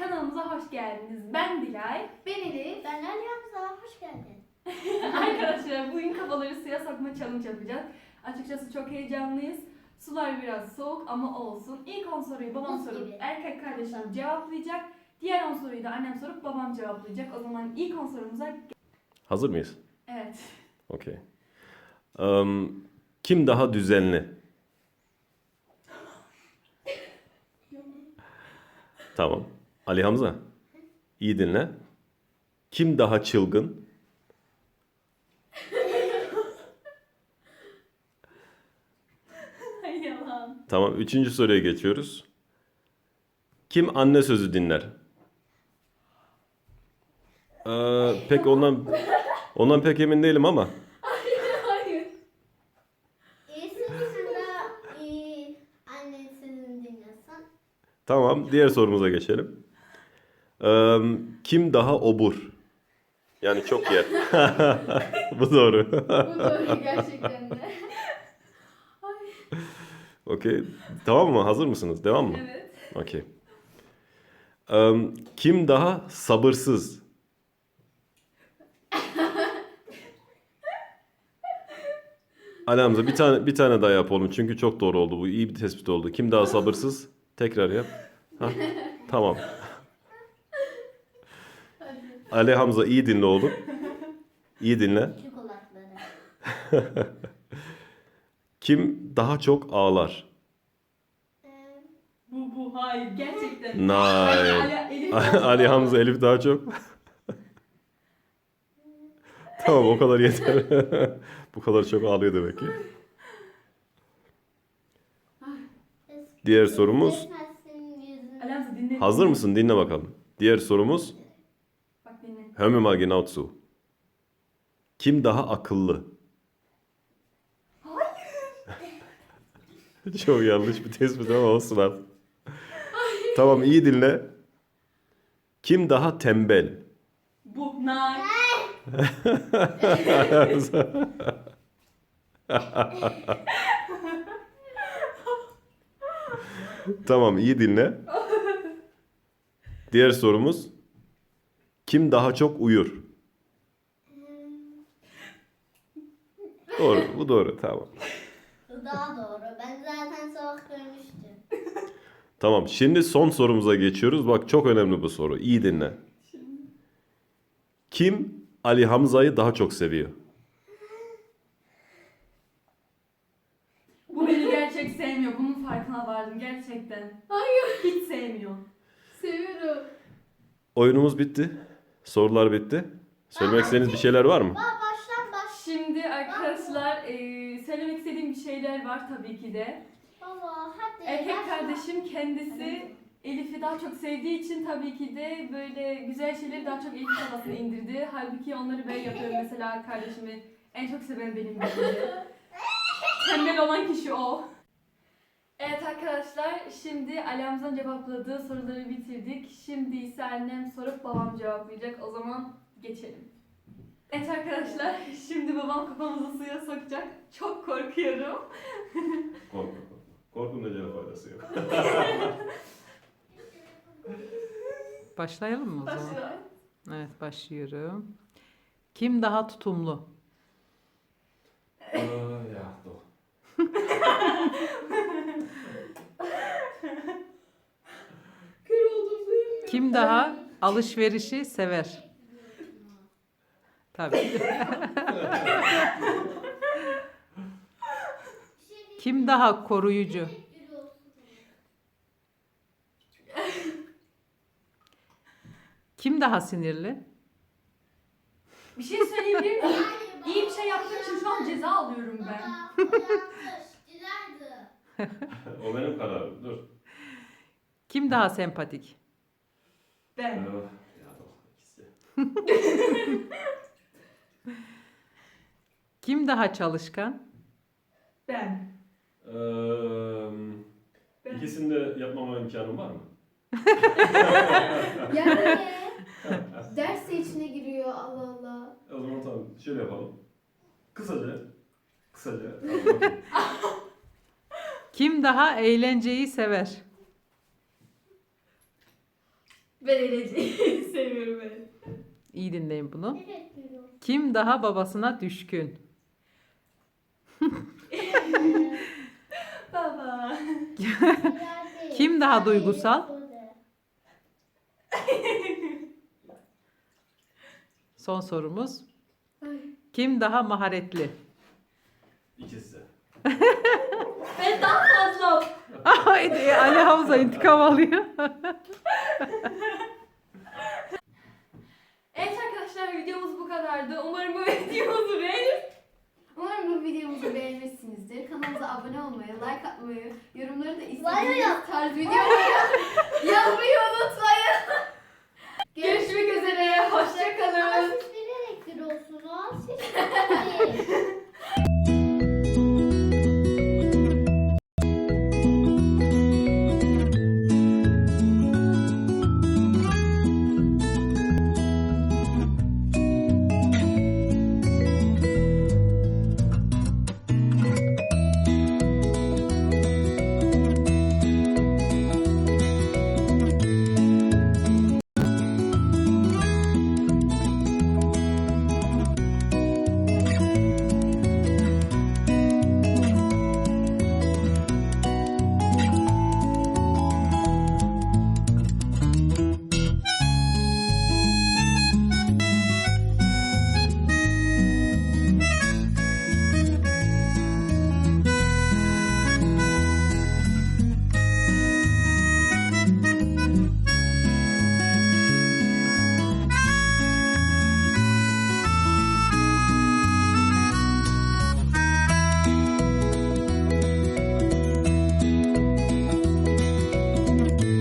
kanalımıza hoş geldiniz. Ben Dilay. Ben Elif. Ben Ali Hamza. Hoş geldin. Arkadaşlar bugün kafaları suya sokma challenge yapacağız. Açıkçası çok heyecanlıyız. Sular biraz soğuk ama olsun. İlk 10 soruyu babam Buz sorup gibi. erkek kardeşim cevaplayacak. Diğer 10 soruyu da annem sorup babam cevaplayacak. O zaman ilk 10 sorumuza Hazır mıyız? evet. Okey. Um, kim daha düzenli? Tamam. Ali Hamza. İyi dinle. Kim daha çılgın? Yalan. Tamam. Üçüncü soruya geçiyoruz. Kim anne sözü dinler? Ee, pek ondan ondan pek emin değilim ama. Hayır. İyi annesini dinliyorsan. Tamam, diğer sorumuza geçelim. Kim daha obur? Yani çok yer. Bu doğru. Bu doğru gerçekten de. Okey. Tamam mı? Hazır mısınız? Devam mı? Evet. Okey. Eee, kim daha sabırsız? Ali Hamza bir tane bir tane daha yapalım çünkü çok doğru oldu bu. İyi bir tespit oldu. Kim daha sabırsız? Tekrar yap. Ha? Tamam. Ali Hamza iyi dinle oğlum. İyi dinle. Çikolatları. Kim daha çok ağlar? Ee, Bu bu hayır gerçekten. Nice. Ali, Elif. Ali Hamza Elif daha çok. tamam o kadar yeter. Bu kadar çok ağlıyor demek ki. Diğer sorumuz. Hamza dinle. Hazır mısın? Dinle bakalım. Diğer sorumuz. Bak dinle. Hömüma Genatsu. Kim daha akıllı? Çok yanlış bir tespit ama olsun artık. Tamam iyi dinle. Kim daha tembel? Bu nar. Tamam iyi dinle. Diğer sorumuz. Kim daha çok uyur? Doğru, bu doğru. Tamam. Bu daha doğru. Ben zaten sabah görmüştüm. Tamam, şimdi son sorumuza geçiyoruz. Bak çok önemli bu soru. İyi dinle. Kim Ali Hamza'yı daha çok seviyor? Bu beni gerçek sevmiyor. Bunun farkına vardım gerçekten. Hayır. Hiç sevmiyor. Seviyorum. Oyunumuz bitti. Sorular bitti. Söylemek istediğiniz bir şeyler var mı? Baştan baş. Şimdi arkadaşlar eee, söylemek istediğim bir şeyler var tabii ki de. Baba hadi. Erkek başla. kardeşim kendisi Elif'i daha çok sevdiği için tabii ki de böyle güzel şeyleri daha çok Elif'in kafasına indirdi. Halbuki onları ben yapıyorum mesela kardeşimi en çok seven benim. Tembel olan kişi o. Evet arkadaşlar şimdi Ali Hamza'nın cevapladığı soruları bitirdik. Şimdi ise annem sorup babam cevaplayacak. O zaman geçelim. Evet arkadaşlar şimdi babam kafamızı suya sokacak. Çok korkuyorum. Korkma. Korkun da canı faydası yok. Başlayalım mı o zaman? Başla. Evet başlıyorum. Kim daha tutumlu? ya, doğru. Kim daha alışverişi sever? Tabii. Kim daha koruyucu? Kim daha sinirli? Bir şey söyleyebilir miyim? İyi bir şey yaptığım için şu an ceza alıyorum ben. o benim kararım. Dur. Kim daha sempatik? Ben. Ya, doğru. İkisi. Kim daha çalışkan? Ben. Eee, Ben. ikisini de yapmama imkanım var mı? Yani ders de içine giriyor Allah Allah. O zaman tamam. Şöyle yapalım. Kısaca. Kısaca. Kim daha eğlenceyi sever? Ben Eleci'yi seviyorum ben. İyi dinleyin bunu. Evet diyorum. Kim daha babasına düşkün? Baba. Kim daha duygusal? Son sorumuz. Kim daha maharetli? İkisi. Ben daha fazla. Haydi Ali Hamza intikam alıyor. Evet arkadaşlar videomuz bu kadardı. Umarım bu videomuzu beğenir. Umarım bu videomuzu beğenmişsinizdir. Kanalımıza abone olmayı, like atmayı, yorumları da istediğiniz tarz videolar